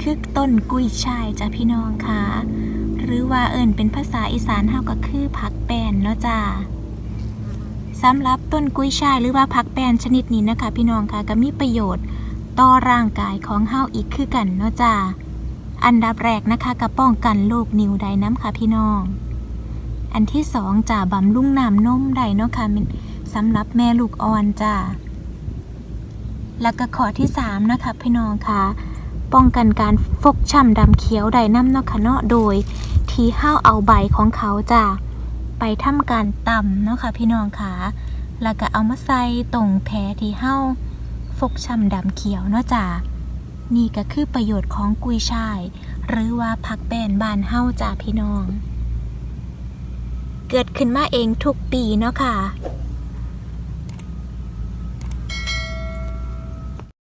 คือต้นกุ้ยช่ายจ้ะพี่น้องค่ะ หรือว่าเอิ่นเป็นภาษาอีสานเฮาก็คือผักแป้นเนาะจ้าสำหรับต้นกุ้ยช่ายหรือว่าผักแป้นชนิดนี้นะคะ พี่น้องค่ะก็มีประโยชน์ต่อร่างกายของเฮาอีกคือกันเนาะจ้าอันดับแรกนะคะก็ป้องกันโรคนิ้วได้น้ำค่ะพี่น้อง อันที่สองจ้าบำรุงน้ำนมได้เนาะค่ะสำหรับแม่ลูกอ่อนจ้าแล้วก็ข้อที่สามนะคะพี่น้องค่ะ ป้องกันการฟกช้ำดำเขียวได้น้ำเนาะค่ะเนาะโดย ที่ห้าเอาใบของเขาจ้ะไปทำการตำเนาะค่ะพี่น้องค่ะแล้วก็เอามาใส่ตรงแผลที่ห้าฟกช้ำดำเขียวเนาะจ้ะนี่ก็คือประโยชน์ของกุยช่าย หรือว่าผักแป้นบานเฮ้าจ้าพี่น้อง เกิดขึ้นมาเองทุกปีเนาะค่ะ